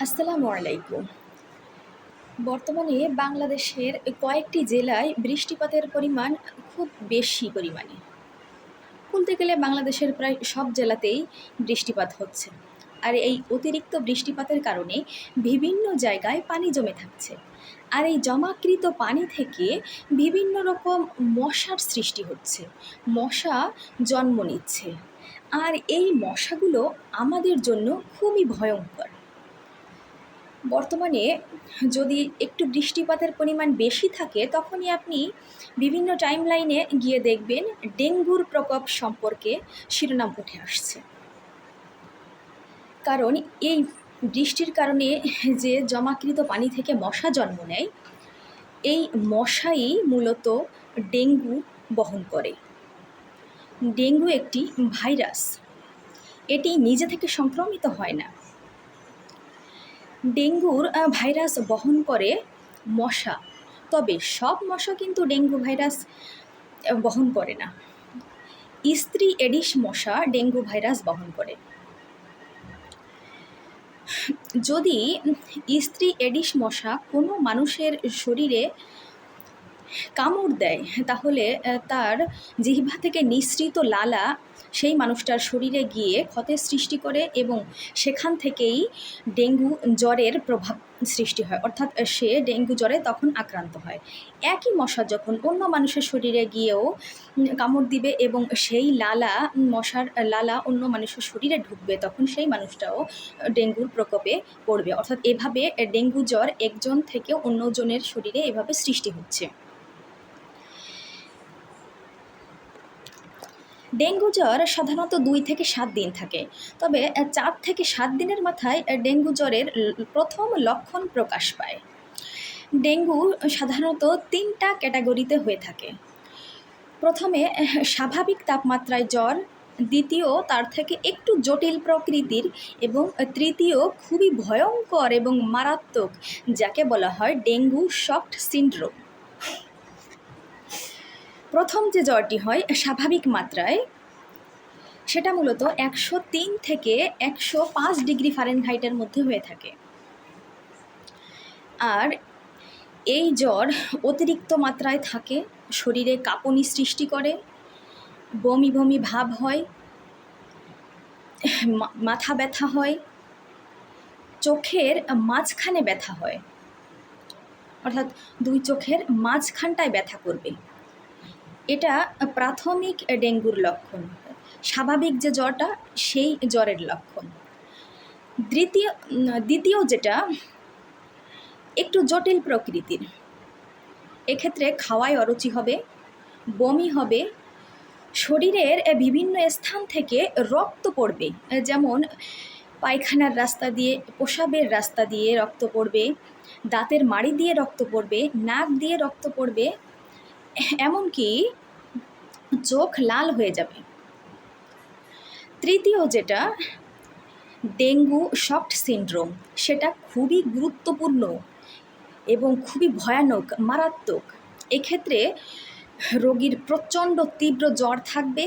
আসসালামু আলাইকুম। বর্তমানে বাংলাদেশের কয়েকটি জেলায় বৃষ্টিপাতের পরিমাণ খুব বেশি পরিমাণে। বলতে গেলে বাংলাদেশের প্রায় সব জেলাতেই বৃষ্টিপাত হচ্ছে। আর এই অতিরিক্ত বৃষ্টিপাতের কারণে বিভিন্ন জায়গায় পানি জমে থাকছে। আর এই জমাকৃত পানি থেকে বিভিন্ন রকম মশার সৃষ্টি হচ্ছে। মশা জন্ম নিচ্ছে। আর এই মশাগুলো আমাদের জন্য খুবই ভয়ঙ্কর। বর্তমানে যদি একটু বৃষ্টিপাতের পরিমাণ বেশি থাকে, তখনই আপনি বিভিন্ন টাইম লাইনে গিয়ে দেখবেন ডেঙ্গুর প্রকোপ সম্পর্কে শিরোনাম উঠে আসছে। কারণ এই বৃষ্টির কারণে যে জমাকৃত পানি থেকে মশা জন্ম নেয়, এই মশাই মূলত ডেঙ্গু বহন করে। ডেঙ্গু একটি ভাইরাস। এটি নিজে থেকে সংক্রমিত হয় না। ডেঙ্গুর ভাইরাস বহন করে মশা। তবে সব মশা কিন্তু ডেঙ্গু ভাইরাস বহন করে না। স্ত্রী এডিস মশা ডেঙ্গু ভাইরাস বহন করে। যদি স্ত্রী এডিস মশা কোনো মানুষের শরীরে কামড় দেয়, তাহলে তার জিহ্বা থেকে নিঃসৃত লালা সেই মানুষটার শরীরে গিয়ে ক্ষতের সৃষ্টি করে এবং সেখান থেকেই ডেঙ্গু জ্বরের প্রভাব সৃষ্টি হয়। অর্থাৎ সে ডেঙ্গু জ্বরে তখন আক্রান্ত হয়। একই মশা যখন অন্য মানুষের শরীরে গিয়েও কামড় দিবে এবং সেই লালা, মশার লালা অন্য মানুষের শরীরে ঢুকবে, তখন সেই মানুষটাও ডেঙ্গুর প্রকোপে পড়বে। অর্থাৎ, এভাবে ডেঙ্গু জ্বর একজন থেকে অন্যজনের শরীরে এভাবে সৃষ্টি হচ্ছে। ডেঙ্গু জ্বর সাধারণত দুই থেকে সাত দিন থাকে। তবে চার থেকে সাত দিনের মাথায় ডেঙ্গু জ্বরের প্রথম লক্ষণ প্রকাশ পায়। ডেঙ্গু সাধারণত তিনটা ক্যাটাগরিতে হয়ে থাকে। প্রথমে স্বাভাবিক তাপমাত্রায় জ্বর, দ্বিতীয়, তার থেকে একটু জটিল প্রকৃতির এবং তৃতীয়, খুবই ভয়ঙ্কর এবং মারাত্মক, যাকে বলা হয় ডেঙ্গু শকড সিন্ড্রোম। প্রথম যে জ্বরটি হয়, স্বাভাবিক মাত্রায়, সেটা মূলত একশো তিন থেকে একশো পাঁচ ডিগ্রি ফারেনহাইটের মধ্যে হয়ে থাকে। আর এই জ্বর অতিরিক্ত মাত্রায় থাকে, শরীরে কাঁপুনি সৃষ্টি করে, বমি বমি ভাব হয় মাথা ব্যথা হয়, চোখের মাঝখানে ব্যথা হয়। অর্থাৎ দুই চোখের মাঝখানটায় ব্যথা করবে। এটা প্রাথমিক ডেঙ্গুর লক্ষণ। স্বাভাবিক যে জ্বরটা, সেই জ্বরের লক্ষণ। দ্বিতীয় দ্বিতীয় যেটা, একটু জটিল প্রকৃতির। এক্ষেত্রে খাওয়ায় অরুচি হবে, বমি হবে, শরীরের বিভিন্ন স্থান থেকে রক্ত পড়বে, যেমন পায়খানার রাস্তা দিয়ে প্রসাবের রাস্তা দিয়ে রক্ত পড়বে, দাঁতের মাড়ি দিয়ে রক্ত পড়বে, নাক দিয়ে রক্ত পড়বে এমনকি চোখ লাল হয়ে যাবে। তৃতীয় যেটা, ডেঙ্গু শকড সিন্ড্রোম, সেটা খুবই গুরুত্বপূর্ণ এবং খুবই ভয়ানক, মারাত্মক। এক্ষেত্রে রোগীর প্রচণ্ড তীব্র জ্বর থাকবে।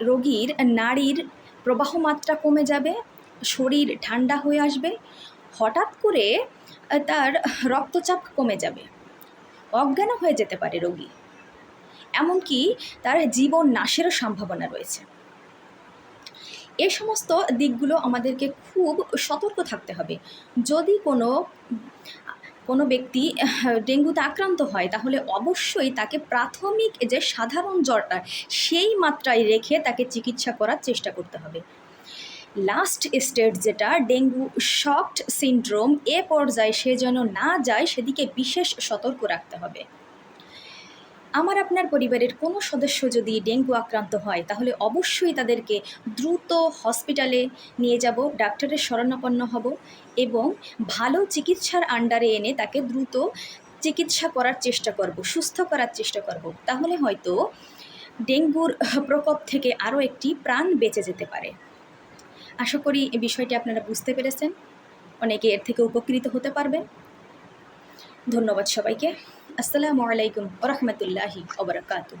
রোগীর নাড়ির প্রবাহ মাত্রা কমে যাবে, শরীর ঠান্ডা হয়ে আসবে। হঠাৎ করে তার রক্তচাপ কমে যাবে। অজ্ঞানও হয়ে যেতে পারে রোগী। এমনকি তার জীবন নাশেরও সম্ভাবনা রয়েছে। এ সমস্ত দিকগুলো আমাদেরকে খুব সতর্ক থাকতে হবে। যদি কোনো কোনো ব্যক্তি ডেঙ্গুতে আক্রান্ত হয়, তাহলে অবশ্যই তাকে প্রাথমিক যে সাধারণ জ্বরটা, সেই মাত্রায় রেখে তাকে চিকিৎসা করার চেষ্টা করতে হবে। লাস্ট স্টেট যেটা ডেঙ্গু শকড সিন্ড্রোম এ পর্যায়ে সে যেন না যায়, সেদিকে বিশেষ সতর্ক রাখতে হবে। আমার আপনার পরিবারের কোনো সদস্য যদি ডেঙ্গু আক্রান্ত হয়, তাহলে অবশ্যই তাদেরকে দ্রুত হসপিটালে নিয়ে যাব, ডাক্তারের শরণাপন্ন হব এবং ভালো চিকিৎসার আন্ডারে এনে তাকে দ্রুত চিকিৎসা করার চেষ্টা করব, সুস্থ করার চেষ্টা করব। তাহলে হয়তো ডেঙ্গুর প্রকোপ থেকে আরও একটি প্রাণ বেঁচে যেতে পারে। আশা করি এই বিষয়টি আপনারা বুঝতে পেরেছেন। অনেকে এর থেকে উপকৃত হতে পারবেন। ধন্যবাদ সবাইকে। আসসালামু আলাইকুম ওরহমতুল্লাহি ওবরাকাতু